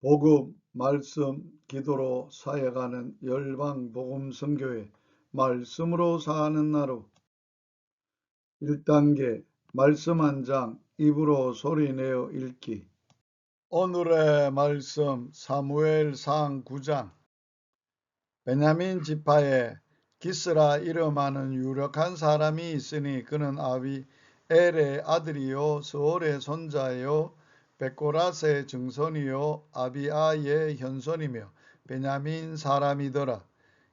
복음, 말씀, 기도로 사역하는 열방 복음 선교회 말씀으로 사는 나루. 1단계 말씀 한 장 입으로 소리내어 읽기. 오늘의 말씀 사무엘상 9장. 베냐민 지파에 기스라 이름하는 유력한 사람이 있으니 그는 아비 엘의 아들이요 스올의 손자요 베코라스의 증손이요 아비아의 현손이며 베냐민 사람이더라.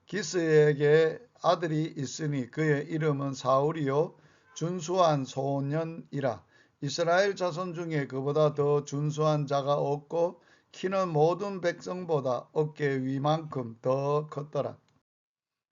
기스에게 아들이 있으니 그의 이름은 사울이요 준수한 소년이라. 이스라엘 자손 중에 그보다 더 준수한 자가 없고 키는 모든 백성보다 어깨 위만큼 더 컸더라.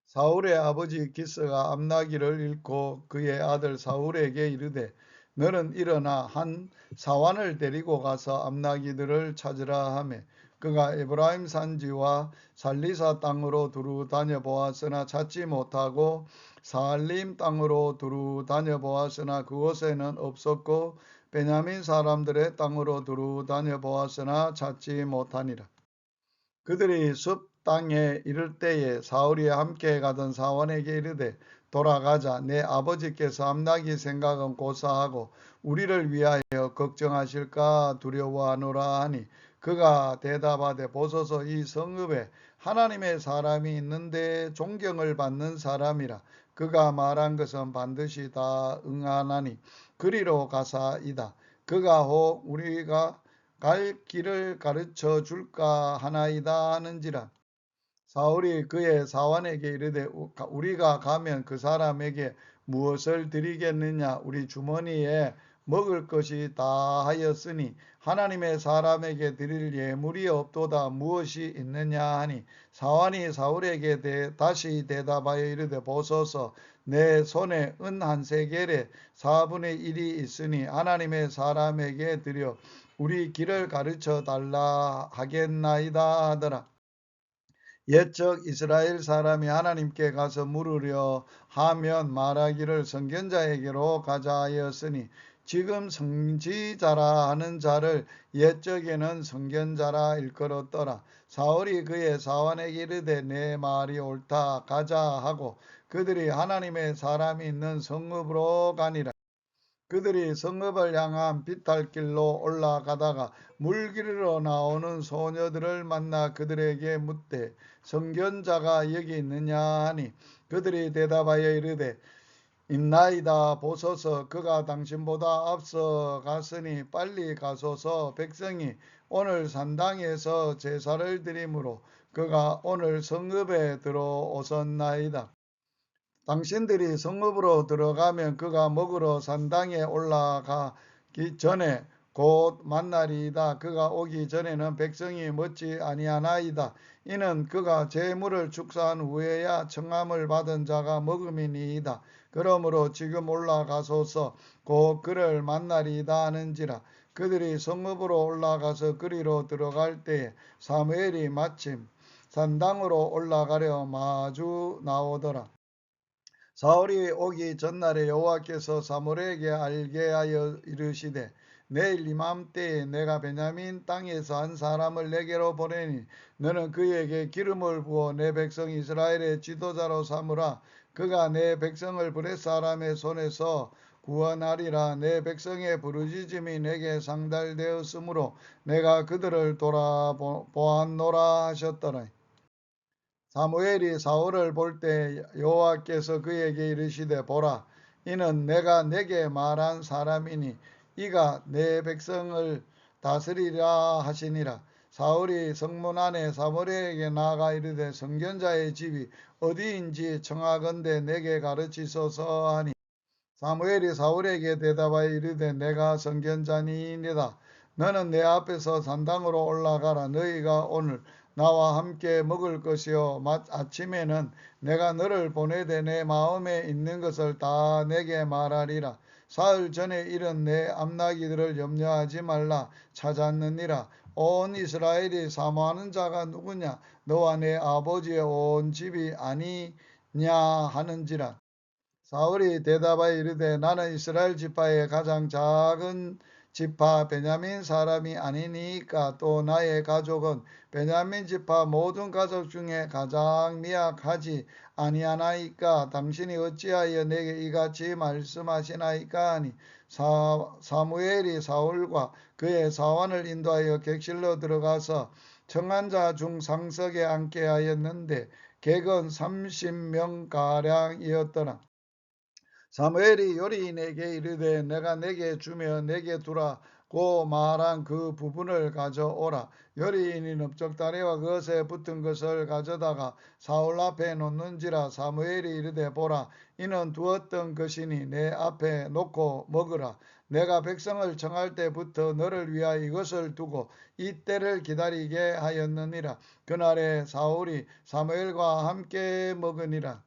사울의 아버지 기스가 암나기를 잃고 그의 아들 사울에게 이르되 너는 일어나 한 사환을 데리고 가서 암나기들을 찾으라 하며 그가 에브라임 산지와 살리사 땅으로 두루 다녀 보았으나 찾지 못하고 살림 땅으로 두루 다녀 보았으나 그곳에는 없었고 베냐민 사람들의 땅으로 두루 다녀 보았으나 찾지 못하니라. 그들이 숲 땅에 이를 때에 사울이 함께 가던 사원에게 이르되 돌아가자. 내 아버지께서 암나기 생각은 고사하고 우리를 위하여 걱정하실까 두려워하노라 하니 그가 대답하되 보소서 이 성읍에 하나님의 사람이 있는데 존경을 받는 사람이라. 그가 말한 것은 반드시 다 응하나니 그리로 가사이다. 그가 혹 우리가 갈 길을 가르쳐 줄까 하나이다 하는지라 사울이 그의 사환에게 이르되 우리가 가면 그 사람에게 무엇을 드리겠느냐 우리 주머니에 먹을 것이 다 하였으니 하나님의 사람에게 드릴 예물이 없도다 무엇이 있느냐 하니 사환이 사울에게 대, 다시 대답하여 이르되 보소서 내 손에 은 한 세겔에 4분의 1이 있으니 하나님의 사람에게 드려 우리 길을 가르쳐 달라 하겠나이다 하더라. 옛적 이스라엘 사람이 하나님께 가서 물으려 하면 말하기를 성견자에게로 가자 하였으니 지금 성지자라 하는 자를 옛적에는 성견자라 일컬었더라. 사울이 그의 사원에게 이르되 내 말이 옳다 가자 하고 그들이 하나님의 사람이 있는 성읍으로 가니라. 그들이 성읍을 향한 비탈길로 올라가다가 물길로 나오는 소녀들을 만나 그들에게 묻되 성견자가 여기 있느냐 하니 그들이 대답하여 이르되 있나이다 보소서 그가 당신보다 앞서 갔으니 빨리 가소서 백성이 오늘 산당에서 제사를 드리므로 그가 오늘 성읍에 들어오셨나이다. 당신들이 성읍으로 들어가면 그가 먹으러 산당에 올라가기 전에 곧 만나리이다. 그가 오기 전에는 백성이 먹지 아니하나이다. 이는 그가 재물을 축사한 후에야 청함을 받은 자가 먹음이니이다. 그러므로 지금 올라가소서 곧 그를 만나리이다 하는지라. 그들이 성읍으로 올라가서 그리로 들어갈 때에 사무엘이 마침 산당으로 올라가려 마주 나오더라. 사울이 오기 전날에 여호와께서 사무엘에게 알게 하여 이르시되 내일 이맘때에 내가 베냐민 땅에서 한 사람을 내게로 보내니 너는 그에게 기름을 부어 내 백성 이스라엘의 지도자로 삼으라. 그가 내 백성을 브렛 사람의 손에서 구원하리라. 내 백성의 부르짖음이 내게 상달되었으므로 내가 그들을 돌아보았노라 하셨더라 사무엘이 사울을 볼 때 여호와께서 그에게 이르시되 보라 이는 내가 내게 말한 사람이니 이가 내 백성을 다스리라 하시니라. 사울이 성문 안에 사무엘에게 나아가 이르되 성견자의 집이 어디인지 청하건대 내게 가르치소서 하니. 사무엘이 사울에게 대답하여 이르되 내가 성견자니이다. 너는 내 앞에서 산당으로 올라가라. 너희가 오늘 나와 함께 먹을 것이요. 아침에는 내가 너를 보내되 내 마음에 있는 것을 다 내게 말하리라. 사흘 전에 이른 내 암나기들을 염려하지 말라. 찾았느니라. 온 이스라엘이 사모하는 자가 누구냐? 너와 내 아버지의 온 집이 아니냐 하는지라. 사울이 대답하여 이르되 나는 이스라엘 지파의 가장 작은 지파 베냐민 사람이 아니니까 또 나의 가족은 베냐민 지파 모든 가족 중에 가장 미약하지 아니하나이까 당신이 어찌하여 내게 이같이 말씀하시나이까 하니 사, 사무엘이 사울과 그의 사원을 인도하여 객실로 들어가서 청한 자 중 상석에 앉게 하였는데 객은 30명가량이었더라. 사무엘이 요리인에게 이르되 내가 내게 주며 내게 두라 고 말한 그 부분을 가져오라. 요리인이 넓적다리와 그것에 붙은 것을 가져다가 사울 앞에 놓는지라 사무엘이 이르되 보라 이는 두었던 것이니 내 앞에 놓고 먹으라. 내가 백성을 청할 때부터 너를 위하여 이것을 두고 이 때를 기다리게 하였느니라. 그날에 사울이 사무엘과 함께 먹으니라.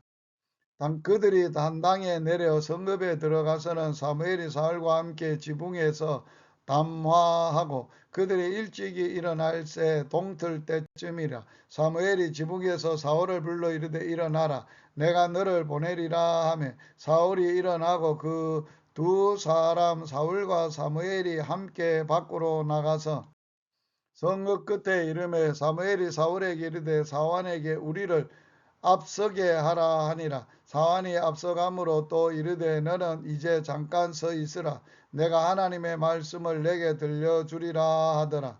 당 그들이 단당에 내려 성읍에 들어가서는 사무엘이 사울과 함께 지붕에서 담화하고 그들이 일찍이 일어날 새 동틀 때쯤이라 사무엘이 지붕에서 사울을 불러 이르되 일어나라 내가 너를 보내리라 하며 사울이 일어나고 그 두 사람 사울과 사무엘이 함께 밖으로 나가서 성읍 끝에 이름에 사무엘이 사울에게 이르되 사완에게 우리를 앞서게 하라 하니라. 사완이 앞서감으로 또 이르되 너는 이제 잠깐 서 있으라. 내가 하나님의 말씀을 내게 들려주리라 하더라.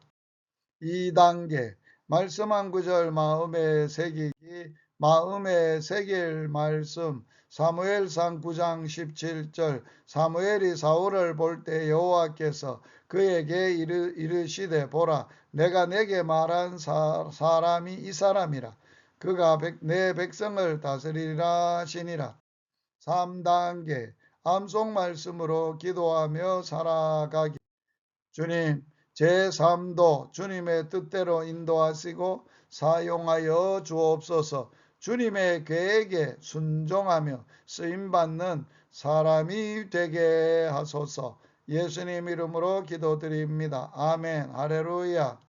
2단계 말씀 한 구절 마음에 새기기 마음에 새길 말씀. 사무엘상 9장 17절 사무엘이 사울을 볼 때 여호와께서 그에게 이르, 이르시되 보라 내가 내게 말한 사, 사람이 이 사람이라 그가 백, 내 백성을 다스리라 하시니라 3단계 암송 말씀으로 기도하며 살아가기 주님 제 삶도 주님의 뜻대로 인도하시고 사용하여 주옵소서 주님의 계획에 순종하며 쓰임받는 사람이 되게 하소서 예수님 이름으로 기도드립니다. 아멘. 할렐루야.